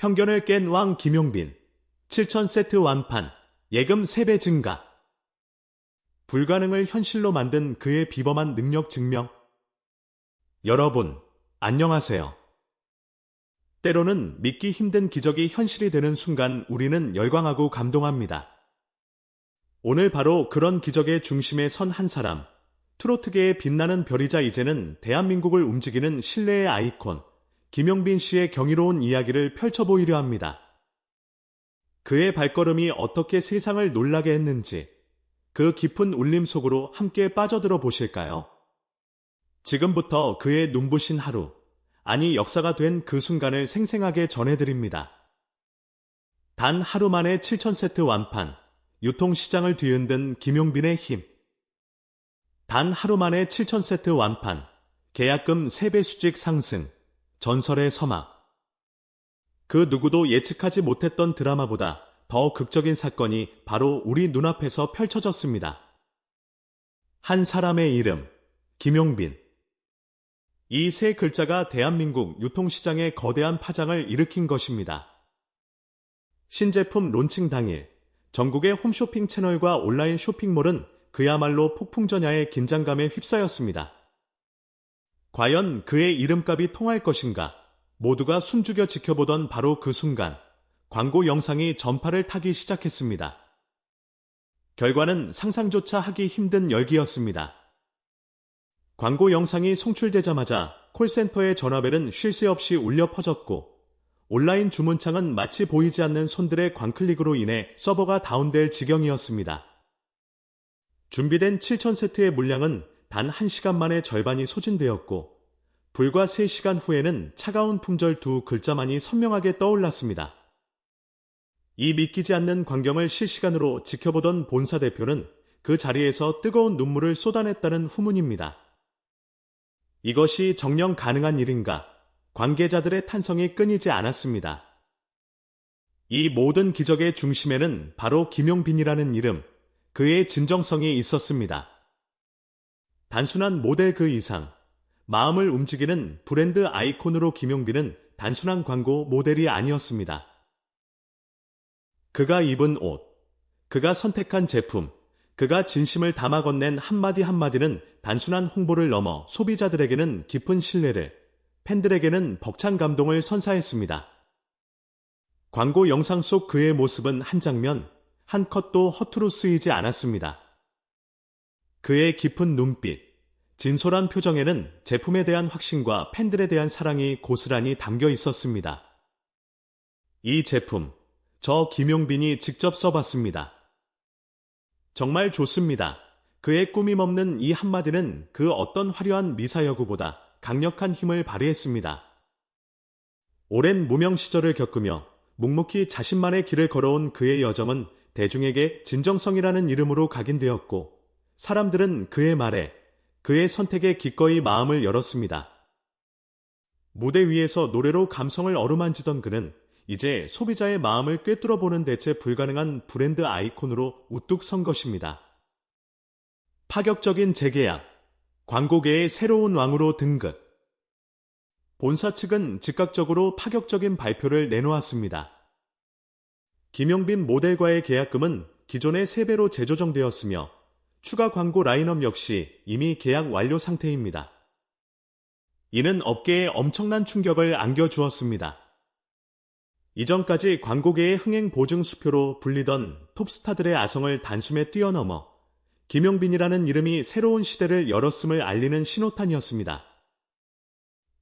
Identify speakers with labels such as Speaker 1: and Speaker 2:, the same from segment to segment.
Speaker 1: 편견을 깬 왕 김용빈. 7,000세트 완판. 예금 3배 증가. 불가능을 현실로 만든 그의 비범한 능력 증명. 여러분, 안녕하세요. 때로는 믿기 힘든 기적이 현실이 되는 순간 우리는 열광하고 감동합니다. 오늘 바로 그런 기적의 중심에 선 한 사람, 트로트계의 빛나는 별이자 이제는 대한민국을 움직이는 신뢰의 아이콘, 김용빈 씨의 경이로운 이야기를 펼쳐보이려 합니다. 그의 발걸음이 어떻게 세상을 놀라게 했는지, 그 깊은 울림 속으로 함께 빠져들어 보실까요? 지금부터 그의 눈부신 하루, 아니 역사가 된 그 순간을 생생하게 전해드립니다. 단 하루 만에 7,000세트 완판, 유통시장을 뒤흔든 김용빈의 힘. 단 하루 만에 7,000세트 완판, 계약금 3배 수직 상승, 전설의 서막. 그 누구도 예측하지 못했던 드라마보다 더 극적인 사건이 바로 우리 눈앞에서 펼쳐졌습니다. 한 사람의 이름, 김용빈. 이 세 글자가 대한민국 유통시장에 거대한 파장을 일으킨 것입니다. 신제품 론칭 당일, 전국의 홈쇼핑 채널과 온라인 쇼핑몰은 그야말로 폭풍전야의 긴장감에 휩싸였습니다. 과연 그의 이름값이 통할 것인가? 모두가 숨죽여 지켜보던 바로 그 순간, 광고 영상이 전파를 타기 시작했습니다. 결과는 상상조차 하기 힘든 열기였습니다. 광고 영상이 송출되자마자 콜센터의 전화벨은 쉴 새 없이 울려 퍼졌고 온라인 주문창은 마치 보이지 않는 손들의 광클릭으로 인해 서버가 다운될 지경이었습니다. 준비된 7,000세트의 물량은 단 1시간 만에 절반이 소진되었고 불과 3시간 후에는 차가운 품절 두 글자만이 선명하게 떠올랐습니다. 이 믿기지 않는 광경을 실시간으로 지켜보던 본사 대표는 그 자리에서 뜨거운 눈물을 쏟아냈다는 후문입니다. 이것이 정령 가능한 일인가? 관계자들의 탄성이 끊이지 않았습니다. 이 모든 기적의 중심에는 바로 김용빈이라는 이름, 그의 진정성이 있었습니다. 단순한 모델 그 이상, 마음을 움직이는 브랜드 아이콘으로 김용빈은 단순한 광고 모델이 아니었습니다. 그가 입은 옷, 그가 선택한 제품, 그가 진심을 담아 건넨 한마디 한마디는 단순한 홍보를 넘어 소비자들에게는 깊은 신뢰를, 팬들에게는 벅찬 감동을 선사했습니다. 광고 영상 속 그의 모습은 한 장면, 한 컷도 허투루 쓰이지 않았습니다. 그의 깊은 눈빛, 진솔한 표정에는 제품에 대한 확신과 팬들에 대한 사랑이 고스란히 담겨 있었습니다. 이 제품, 저 김용빈이 직접 써봤습니다. 정말 좋습니다. 그의 꾸밈 없는 이 한마디는 그 어떤 화려한 미사여구보다 강력한 힘을 발휘했습니다. 오랜 무명 시절을 겪으며 묵묵히 자신만의 길을 걸어온 그의 여정은 대중에게 진정성이라는 이름으로 각인되었고 사람들은 그의 말에 그의 선택에 기꺼이 마음을 열었습니다. 무대 위에서 노래로 감성을 어루만지던 그는 이제 소비자의 마음을 꿰뚫어 보는 대체 불가능한 브랜드 아이콘으로 우뚝 선 것입니다. 파격적인 재계약, 광고계의 새로운 왕으로 등극. 본사 측은 즉각적으로 파격적인 발표를 내놓았습니다. 김용빈 모델과의 계약금은 기존의 3배로 재조정되었으며 추가 광고 라인업 역시 이미 계약 완료 상태입니다. 이는 업계에 엄청난 충격을 안겨주었습니다. 이전까지 광고계의 흥행 보증 수표로 불리던 톱스타들의 아성을 단숨에 뛰어넘어 김용빈이라는 이름이 새로운 시대를 열었음을 알리는 신호탄이었습니다.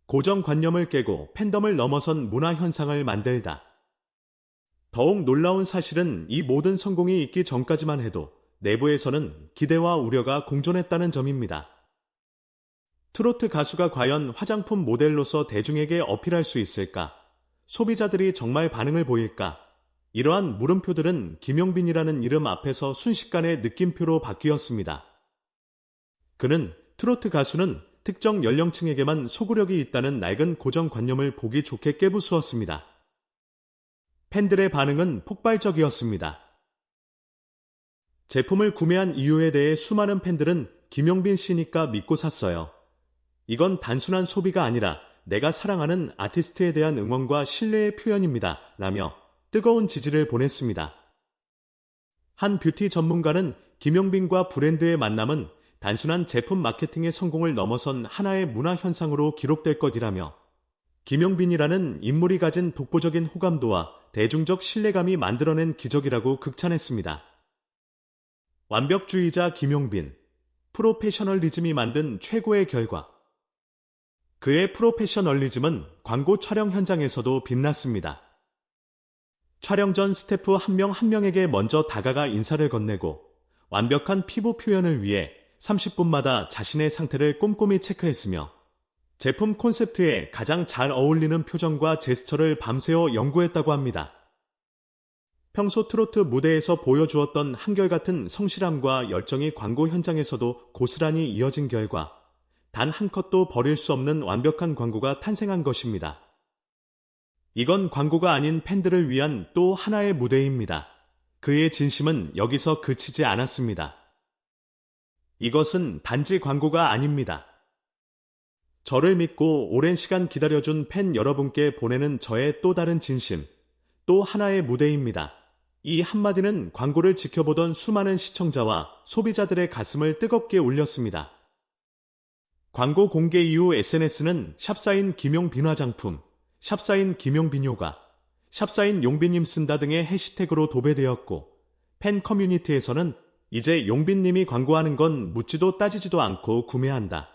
Speaker 1: 고정관념을 깨고 팬덤을 넘어선 문화 현상을 만들다. 더욱 놀라운 사실은 이 모든 성공이 있기 전까지만 해도 내부에서는 기대와 우려가 공존했다는 점입니다. 트로트 가수가 과연 화장품 모델로서 대중에게 어필할 수 있을까? 소비자들이 정말 반응을 보일까? 이러한 물음표들은 김용빈이라는 이름 앞에서 순식간에 느낌표로 바뀌었습니다. 그는 트로트 가수는 특정 연령층에게만 소구력이 있다는 낡은 고정관념을 보기 좋게 깨부수었습니다. 팬들의 반응은 폭발적이었습니다. 제품을 구매한 이유에 대해 수많은 팬들은 김용빈 씨니까 믿고 샀어요. 이건 단순한 소비가 아니라 내가 사랑하는 아티스트에 대한 응원과 신뢰의 표현입니다. 라며 뜨거운 지지를 보냈습니다. 한 뷰티 전문가는 김용빈과 브랜드의 만남은 단순한 제품 마케팅의 성공을 넘어선 하나의 문화 현상으로 기록될 것이라며 김용빈이라는 인물이 가진 독보적인 호감도와 대중적 신뢰감이 만들어낸 기적이라고 극찬했습니다. 완벽주의자 김용빈, 프로페셔널리즘이 만든 최고의 결과. 그의 프로페셔널리즘은 광고 촬영 현장에서도 빛났습니다. 촬영 전 스태프 한명한 명에게 먼저 다가가 인사를 건네고 완벽한 피부 표현을 위해 30분마다 자신의 상태를 꼼꼼히 체크했으며 제품 콘셉트에 가장 잘 어울리는 표정과 제스처를 밤새워 연구했다고 합니다. 평소 트로트 무대에서 보여주었던 한결같은 성실함과 열정이 광고 현장에서도 고스란히 이어진 결과 단 한 컷도 버릴 수 없는 완벽한 광고가 탄생한 것입니다. 이건 광고가 아닌 팬들을 위한 또 하나의 무대입니다. 그의 진심은 여기서 그치지 않았습니다. 이것은 단지 광고가 아닙니다. 저를 믿고 오랜 시간 기다려준 팬 여러분께 보내는 저의 또 다른 진심, 또 하나의 무대입니다. 이 한마디는 광고를 지켜보던 수많은 시청자와 소비자들의 가슴을 뜨겁게 울렸습니다. 광고 공개 이후 SNS는 샵사인 김용빈 화장품, 샵사인 김용빈 효가, 샵사인 용빈님 쓴다 등의 해시태그로 도배되었고 팬 커뮤니티에서는 이제 용빈님이 광고하는 건 묻지도 따지지도 않고 구매한다.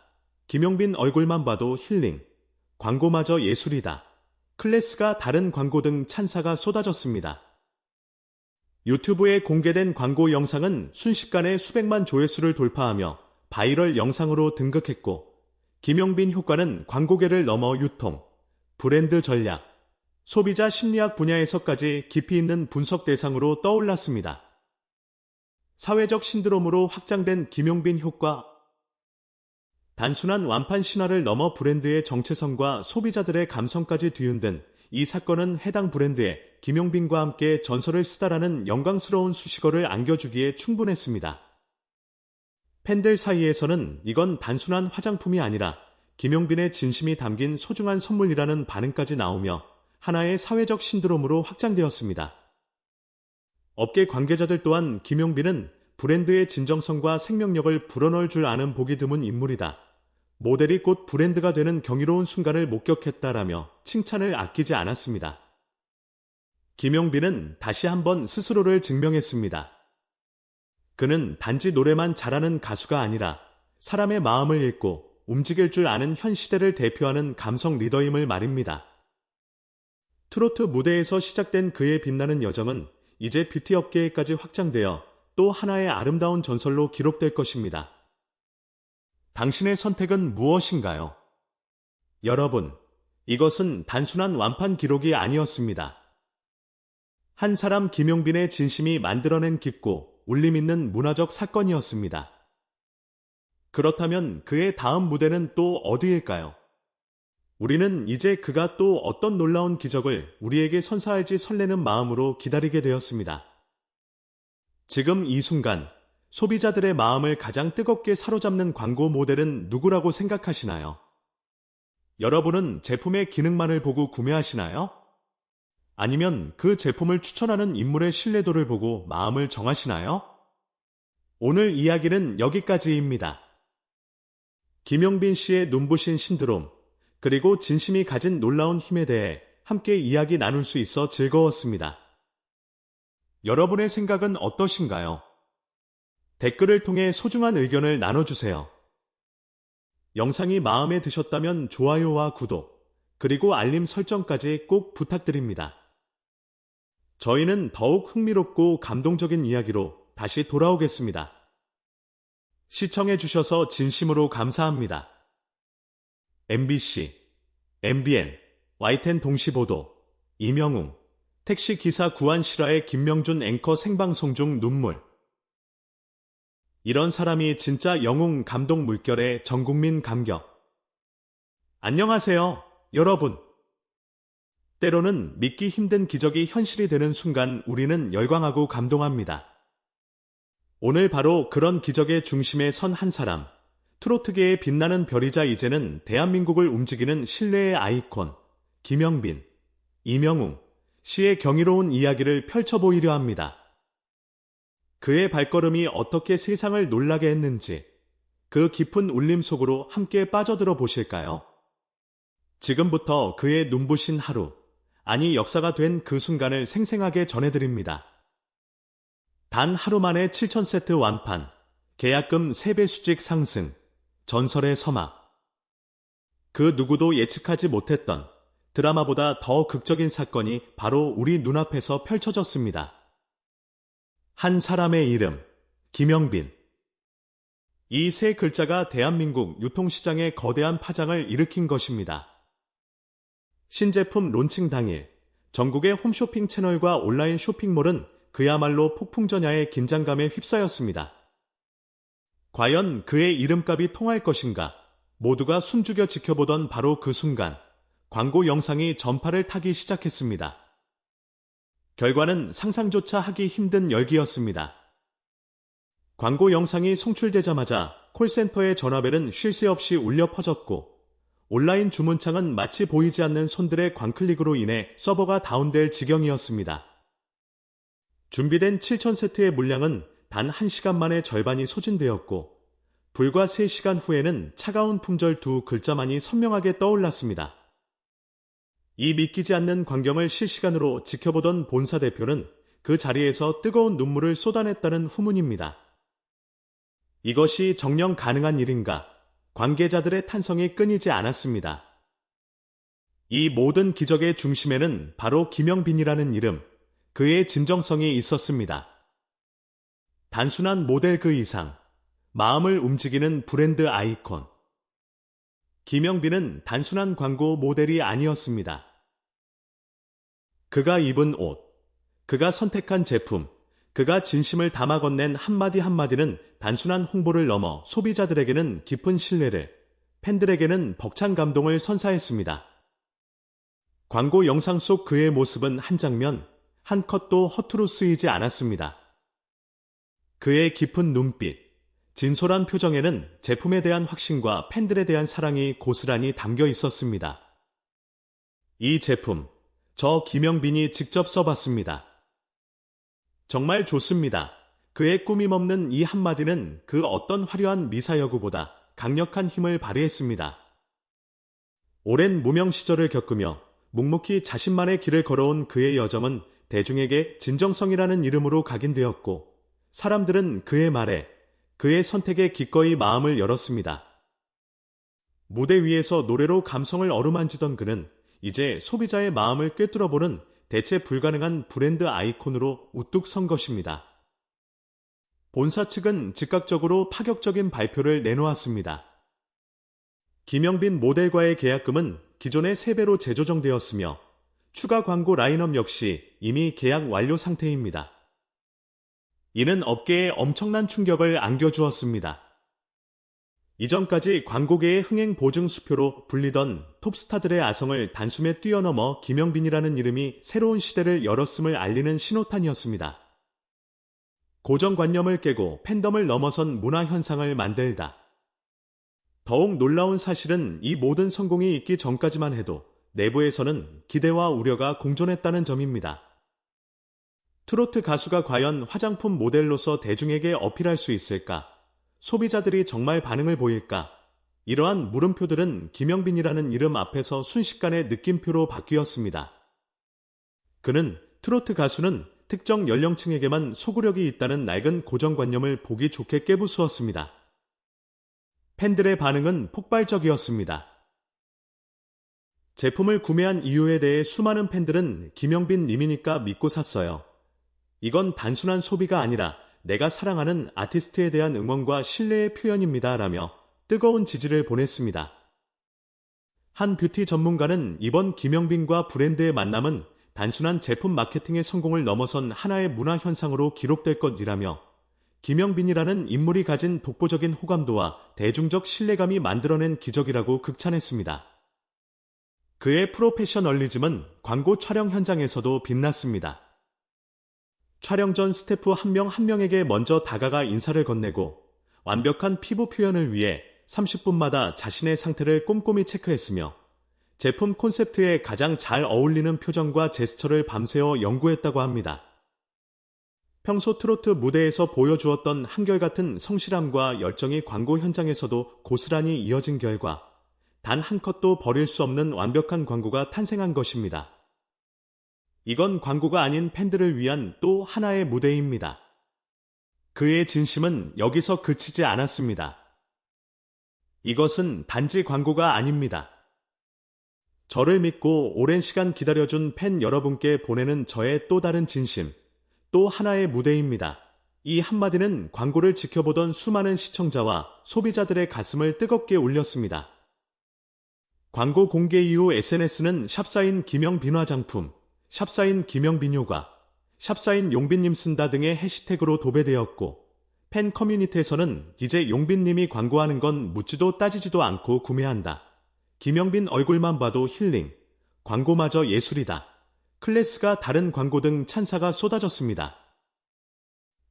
Speaker 1: 김용빈 얼굴만 봐도 힐링. 광고마저 예술이다. 클래스가 다른 광고 등 찬사가 쏟아졌습니다. 유튜브에 공개된 광고 영상은 순식간에 수백만 조회수를 돌파하며 바이럴 영상으로 등극했고, 김용빈 효과는 광고계를 넘어 유통, 브랜드 전략, 소비자 심리학 분야에서까지 깊이 있는 분석 대상으로 떠올랐습니다. 사회적 신드롬으로 확장된 김용빈 효과 단순한 완판 신화를 넘어 브랜드의 정체성과 소비자들의 감성까지 뒤흔든 이 사건은 해당 브랜드에 김용빈과 함께 전설을 쓰다라는 영광스러운 수식어를 안겨주기에 충분했습니다. 팬들 사이에서는 이건 단순한 화장품이 아니라 김용빈의 진심이 담긴 소중한 선물이라는 반응까지 나오며 하나의 사회적 신드롬으로 확장되었습니다. 업계 관계자들 또한 김용빈은 브랜드의 진정성과 생명력을 불어넣을 줄 아는 보기 드문 인물이다. 모델이 곧 브랜드가 되는 경이로운 순간을 목격했다라며 칭찬을 아끼지 않았습니다. 김용빈은 다시 한번 스스로를 증명했습니다. 그는 단지 노래만 잘하는 가수가 아니라 사람의 마음을 읽고 움직일 줄 아는 현 시대를 대표하는 감성 리더임을 말입니다. 트로트 무대에서 시작된 그의 빛나는 여정은 이제 뷰티 업계에까지 확장되어 또 하나의 아름다운 전설로 기록될 것입니다. 당신의 선택은 무엇인가요? 여러분, 이것은 단순한 완판 기록이 아니었습니다. 한 사람 김용빈의 진심이 만들어낸 깊고 울림 있는 문화적 사건이었습니다. 그렇다면 그의 다음 무대는 또 어디일까요? 우리는 이제 그가 또 어떤 놀라운 기적을 우리에게 선사할지 설레는 마음으로 기다리게 되었습니다. 지금 이 순간 소비자들의 마음을 가장 뜨겁게 사로잡는 광고 모델은 누구라고 생각하시나요? 여러분은 제품의 기능만을 보고 구매하시나요? 아니면 그 제품을 추천하는 인물의 신뢰도를 보고 마음을 정하시나요? 오늘 이야기는 여기까지입니다. 김영빈 씨의 눈부신 신드롬, 그리고 진심이 가진 놀라운 힘에 대해 함께 이야기 나눌 수 있어 즐거웠습니다. 여러분의 생각은 어떠신가요? 댓글을 통해 소중한 의견을 나눠주세요. 영상이 마음에 드셨다면 좋아요와 구독, 그리고 알림 설정까지 꼭 부탁드립니다. 저희는 더욱 흥미롭고 감동적인 이야기로 다시 돌아오겠습니다. 시청해 주셔서 진심으로 감사합니다. MBC, MBN, YTN 동시보도, 이명웅, 택시기사 구한 실화의 김명준 앵커 생방송 중 눈물. 이런 사람이 진짜 영웅 감동 물결의 전국민 감격. 안녕하세요, 여러분. 때로는 믿기 힘든 기적이 현실이 되는 순간 우리는 열광하고 감동합니다. 오늘 바로 그런 기적의 중심에 선 한 사람, 트로트계의 빛나는 별이자 이제는 대한민국을 움직이는 신뢰의 아이콘, 김영빈, 이명웅, 씨의 경이로운 이야기를 펼쳐보이려 합니다. 그의 발걸음이 어떻게 세상을 놀라게 했는지, 그 깊은 울림 속으로 함께 빠져들어 보실까요? 지금부터 그의 눈부신 하루, 아니 역사가 된 그 순간을 생생하게 전해드립니다. 단 하루 만에 7,000세트 완판, 계약금 3배 수직 상승, 전설의 서막. 그 누구도 예측하지 못했던 드라마보다 더 극적인 사건이 바로 우리 눈앞에서 펼쳐졌습니다. 한 사람의 이름, 김영빈. 이 세 글자가 대한민국 유통시장에 거대한 파장을 일으킨 것입니다. 신제품 론칭 당일, 전국의 홈쇼핑 채널과 온라인 쇼핑몰은 그야말로 폭풍전야의 긴장감에 휩싸였습니다. 과연 그의 이름값이 통할 것인가? 모두가 숨죽여 지켜보던 바로 그 순간, 광고 영상이 전파를 타기 시작했습니다. 결과는 상상조차 하기 힘든 열기였습니다. 광고 영상이 송출되자마자 콜센터의 전화벨은 쉴 새 없이 울려 퍼졌고 온라인 주문창은 마치 보이지 않는 손들의 광클릭으로 인해 서버가 다운될 지경이었습니다. 준비된 7,000세트의 물량은 단 1시간 만에 절반이 소진되었고 불과 3시간 후에는 차가운 품절 두 글자만이 선명하게 떠올랐습니다. 이 믿기지 않는 광경을 실시간으로 지켜보던 본사 대표는 그 자리에서 뜨거운 눈물을 쏟아냈다는 후문입니다. 이것이 정령 가능한 일인가? 관계자들의 탄성이 끊이지 않았습니다. 이 모든 기적의 중심에는 바로 김영빈이라는 이름, 그의 진정성이 있었습니다. 단순한 모델 그 이상, 마음을 움직이는 브랜드 아이콘. 김영빈은 단순한 광고 모델이 아니었습니다. 그가 입은 옷, 그가 선택한 제품, 그가 진심을 담아 건넨 한마디 한마디는 단순한 홍보를 넘어 소비자들에게는 깊은 신뢰를, 팬들에게는 벅찬 감동을 선사했습니다. 광고 영상 속 그의 모습은 한 장면, 한 컷도 허투루 쓰이지 않았습니다. 그의 깊은 눈빛, 진솔한 표정에는 제품에 대한 확신과 팬들에 대한 사랑이 고스란히 담겨 있었습니다. 이 제품, 저 김영빈이 직접 써봤습니다. 정말 좋습니다. 그의 꾸밈없는 이 한마디는 그 어떤 화려한 미사여구보다 강력한 힘을 발휘했습니다. 오랜 무명 시절을 겪으며 묵묵히 자신만의 길을 걸어온 그의 여정은 대중에게 진정성이라는 이름으로 각인되었고 사람들은 그의 말에 그의 선택에 기꺼이 마음을 열었습니다. 무대 위에서 노래로 감성을 어루만지던 그는 이제 소비자의 마음을 꿰뚫어보는 대체 불가능한 브랜드 아이콘으로 우뚝 선 것입니다. 본사 측은 즉각적으로 파격적인 발표를 내놓았습니다. 김영빈 모델과의 계약금은 기존의 3배로 재조정되었으며 추가 광고 라인업 역시 이미 계약 완료 상태입니다. 이는 업계에 엄청난 충격을 안겨주었습니다. 이전까지 광고계의 흥행 보증 수표로 불리던 톱스타들의 아성을 단숨에 뛰어넘어 김영빈이라는 이름이 새로운 시대를 열었음을 알리는 신호탄이었습니다. 고정관념을 깨고 팬덤을 넘어선 문화현상을 만들다. 더욱 놀라운 사실은 이 모든 성공이 있기 전까지만 해도 내부에서는 기대와 우려가 공존했다는 점입니다. 트로트 가수가 과연 화장품 모델로서 대중에게 어필할 수 있을까? 소비자들이 정말 반응을 보일까? 이러한 물음표들은 김영빈이라는 이름 앞에서 순식간에 느낌표로 바뀌었습니다. 그는 트로트 가수는 특정 연령층에게만 소구력이 있다는 낡은 고정관념을 보기 좋게 깨부수었습니다. 팬들의 반응은 폭발적이었습니다. 제품을 구매한 이유에 대해 수많은 팬들은 김영빈 님이니까 믿고 샀어요. 이건 단순한 소비가 아니라 내가 사랑하는 아티스트에 대한 응원과 신뢰의 표현입니다. 라며 뜨거운 지지를 보냈습니다. 한 뷰티 전문가는 이번 김영빈과 브랜드의 만남은 단순한 제품 마케팅의 성공을 넘어선 하나의 문화 현상으로 기록될 것이라며 김영빈이라는 인물이 가진 독보적인 호감도와 대중적 신뢰감이 만들어낸 기적이라고 극찬했습니다. 그의 프로페셔널리즘은 광고 촬영 현장에서도 빛났습니다. 촬영 전 스태프 한명한 명에게 먼저 다가가 인사를 건네고 완벽한 피부 표현을 위해 30분마다 자신의 상태를 꼼꼼히 체크했으며 제품 콘셉트에 가장 잘 어울리는 표정과 제스처를 밤새워 연구했다고 합니다. 평소 트로트 무대에서 보여주었던 한결같은 성실함과 열정이 광고 현장에서도 고스란히 이어진 결과 단 한 컷도 버릴 수 없는 완벽한 광고가 탄생한 것입니다. 이건 광고가 아닌 팬들을 위한 또 하나의 무대입니다. 그의 진심은 여기서 그치지 않았습니다. 이것은 단지 광고가 아닙니다. 저를 믿고 오랜 시간 기다려준 팬 여러분께 보내는 저의 또 다른 진심, 또 하나의 무대입니다. 이 한마디는 광고를 지켜보던 수많은 시청자와 소비자들의 가슴을 뜨겁게 울렸습니다. 광고 공개 이후 SNS는 샵사인 김영 빈 화장품, 샵사인 김영빈 효과, 샵사인 용빈님 쓴다 등의 해시태그로 도배되었고, 팬 커뮤니티에서는 이제 용빈님이 광고하는 건 묻지도 따지지도 않고 구매한다. 김영빈 얼굴만 봐도 힐링, 광고마저 예술이다. 클래스가 다른 광고 등 찬사가 쏟아졌습니다.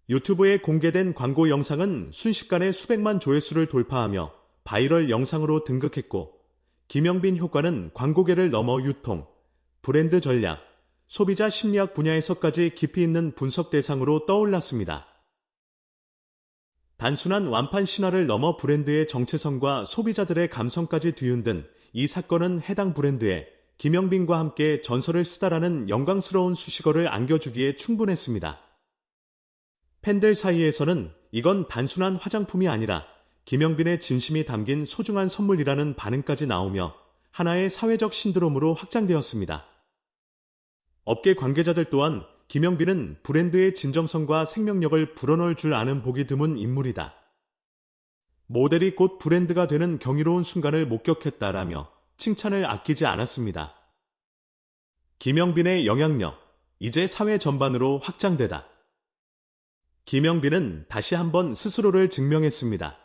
Speaker 1: 유튜브에 공개된 광고 영상은 순식간에 수백만 조회수를 돌파하며 바이럴 영상으로 등극했고, 김영빈 효과는 광고계를 넘어 유통, 브랜드 전략, 소비자 심리학 분야에서까지 깊이 있는 분석 대상으로 떠올랐습니다. 단순한 완판 신화를 넘어 브랜드의 정체성과 소비자들의 감성까지 뒤흔든 이 사건은 해당 브랜드에 김영빈과 함께 전설을 쓰다라는 영광스러운 수식어를 안겨주기에 충분했습니다. 팬들 사이에서는 이건 단순한 화장품이 아니라 김영빈의 진심이 담긴 소중한 선물이라는 반응까지 나오며 하나의 사회적 신드롬으로 확장되었습니다. 업계 관계자들 또한 김영빈은 브랜드의 진정성과 생명력을 불어넣을 줄 아는 보기 드문 인물이다. 모델이 곧 브랜드가 되는 경이로운 순간을 목격했다라며 칭찬을 아끼지 않았습니다. 김영빈의 영향력, 이제 사회 전반으로 확장되다. 김영빈은 다시 한번 스스로를 증명했습니다.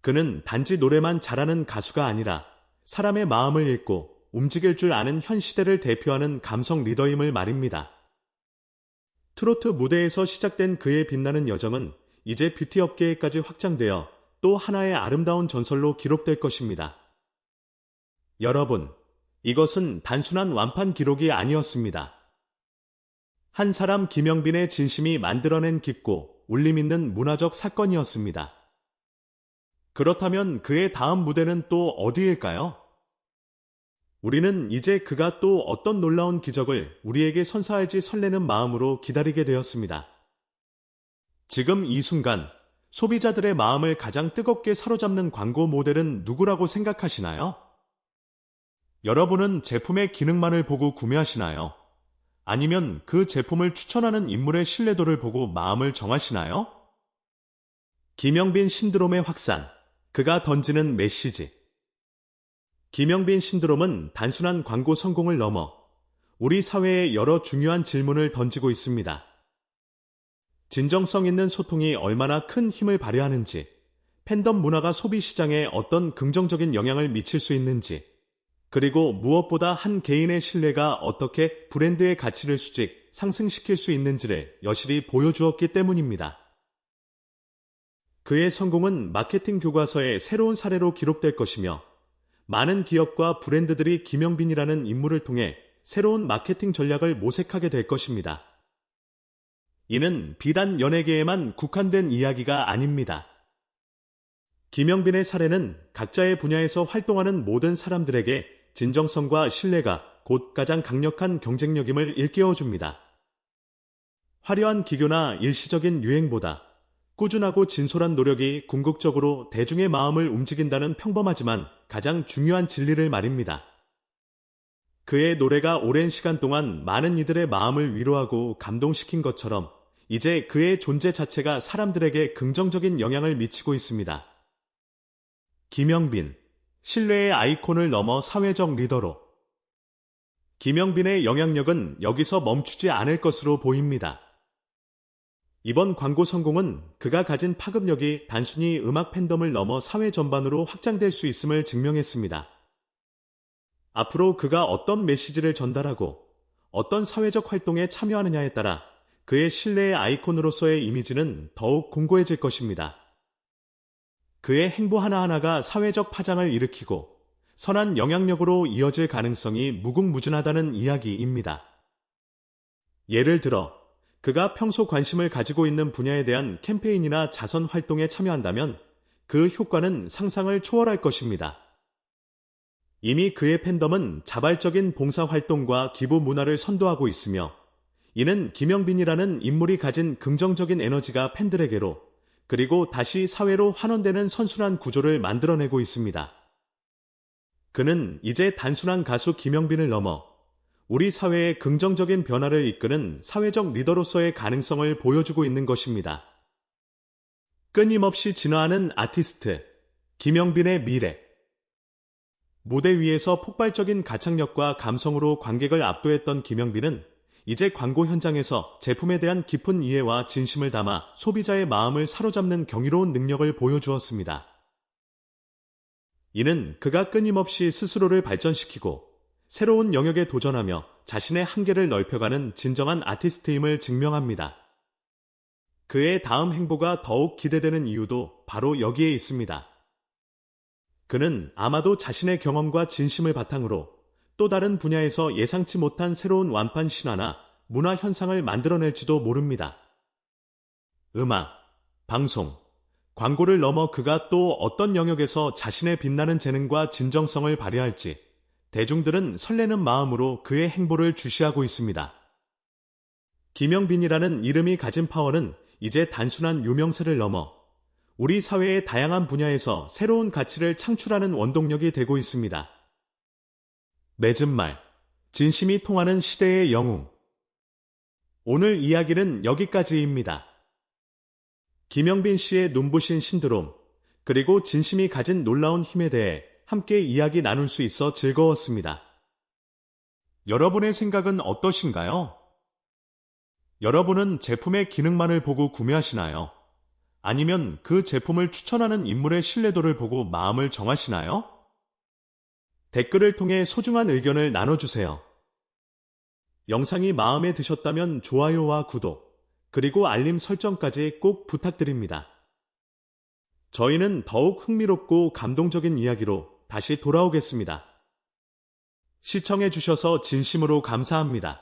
Speaker 1: 그는 단지 노래만 잘하는 가수가 아니라 사람의 마음을 읽고 움직일 줄 아는 현 시대를 대표하는 감성 리더임을 말입니다. 트로트 무대에서 시작된 그의 빛나는 여정은 이제 뷰티 업계에까지 확장되어 또 하나의 아름다운 전설로 기록될 것입니다. 여러분, 이것은 단순한 완판 기록이 아니었습니다. 한 사람 김영빈의 진심이 만들어낸 깊고 울림 있는 문화적 사건이었습니다. 그렇다면 그의 다음 무대는 또 어디일까요? 우리는 이제 그가 또 어떤 놀라운 기적을 우리에게 선사할지 설레는 마음으로 기다리게 되었습니다. 지금 이 순간 소비자들의 마음을 가장 뜨겁게 사로잡는 광고 모델은 누구라고 생각하시나요? 여러분은 제품의 기능만을 보고 구매하시나요? 아니면 그 제품을 추천하는 인물의 신뢰도를 보고 마음을 정하시나요? 김영빈 신드롬의 확산, 그가 던지는 메시지. 김영빈 신드롬은 단순한 광고 성공을 넘어 우리 사회에 여러 중요한 질문을 던지고 있습니다. 진정성 있는 소통이 얼마나 큰 힘을 발휘하는지, 팬덤 문화가 소비 시장에 어떤 긍정적인 영향을 미칠 수 있는지, 그리고 무엇보다 한 개인의 신뢰가 어떻게 브랜드의 가치를 수직, 상승시킬 수 있는지를 여실히 보여주었기 때문입니다. 그의 성공은 마케팅 교과서의 새로운 사례로 기록될 것이며 많은 기업과 브랜드들이 김영빈이라는 인물을 통해 새로운 마케팅 전략을 모색하게 될 것입니다. 이는 비단 연예계에만 국한된 이야기가 아닙니다. 김영빈의 사례는 각자의 분야에서 활동하는 모든 사람들에게 진정성과 신뢰가 곧 가장 강력한 경쟁력임을 일깨워 줍니다. 화려한 기교나 일시적인 유행보다 꾸준하고 진솔한 노력이 궁극적으로 대중의 마음을 움직인다는 평범하지만 가장 중요한 진리를 말입니다. 그의 노래가 오랜 시간 동안 많은 이들의 마음을 위로하고 감동시킨 것처럼 이제 그의 존재 자체가 사람들에게 긍정적인 영향을 미치고 있습니다. 김영빈, 신뢰의 아이콘을 넘어 사회적 리더로. 김영빈의 영향력은 여기서 멈추지 않을 것으로 보입니다. 이번 광고 성공은 그가 가진 파급력이 단순히 음악 팬덤을 넘어 사회 전반으로 확장될 수 있음을 증명했습니다. 앞으로 그가 어떤 메시지를 전달하고 어떤 사회적 활동에 참여하느냐에 따라 그의 신뢰의 아이콘으로서의 이미지는 더욱 공고해질 것입니다. 그의 행보 하나하나가 사회적 파장을 일으키고 선한 영향력으로 이어질 가능성이 무궁무진하다는 이야기입니다. 예를 들어, 그가 평소 관심을 가지고 있는 분야에 대한 캠페인이나 자선 활동에 참여한다면 그 효과는 상상을 초월할 것입니다. 이미 그의 팬덤은 자발적인 봉사활동과 기부 문화를 선도하고 있으며 이는 김영빈이라는 인물이 가진 긍정적인 에너지가 팬들에게로 그리고 다시 사회로 환원되는 선순환 구조를 만들어내고 있습니다. 그는 이제 단순한 가수 김영빈을 넘어 우리 사회의 긍정적인 변화를 이끄는 사회적 리더로서의 가능성을 보여주고 있는 것입니다. 끊임없이 진화하는 아티스트, 김영빈의 미래. 무대 위에서 폭발적인 가창력과 감성으로 관객을 압도했던 김영빈은 이제 광고 현장에서 제품에 대한 깊은 이해와 진심을 담아 소비자의 마음을 사로잡는 경이로운 능력을 보여주었습니다. 이는 그가 끊임없이 스스로를 발전시키고 새로운 영역에 도전하며 자신의 한계를 넓혀가는 진정한 아티스트임을 증명합니다. 그의 다음 행보가 더욱 기대되는 이유도 바로 여기에 있습니다. 그는 아마도 자신의 경험과 진심을 바탕으로 또 다른 분야에서 예상치 못한 새로운 완판 신화나 문화 현상을 만들어낼지도 모릅니다. 음악, 방송, 광고를 넘어 그가 또 어떤 영역에서 자신의 빛나는 재능과 진정성을 발휘할지 대중들은 설레는 마음으로 그의 행보를 주시하고 있습니다. 김영빈이라는 이름이 가진 파워는 이제 단순한 유명세를 넘어 우리 사회의 다양한 분야에서 새로운 가치를 창출하는 원동력이 되고 있습니다. 맺은 말, 진심이 통하는 시대의 영웅. 오늘 이야기는 여기까지입니다. 김영빈 씨의 눈부신 신드롬, 그리고 진심이 가진 놀라운 힘에 대해 함께 이야기 나눌 수 있어 즐거웠습니다. 여러분의 생각은 어떠신가요? 여러분은 제품의 기능만을 보고 구매하시나요? 아니면 그 제품을 추천하는 인물의 신뢰도를 보고 마음을 정하시나요? 댓글을 통해 소중한 의견을 나눠주세요. 영상이 마음에 드셨다면 좋아요와 구독, 그리고 알림 설정까지 꼭 부탁드립니다. 저희는 더욱 흥미롭고 감동적인 이야기로 다시 돌아오겠습니다. 시청해주셔서 진심으로 감사합니다.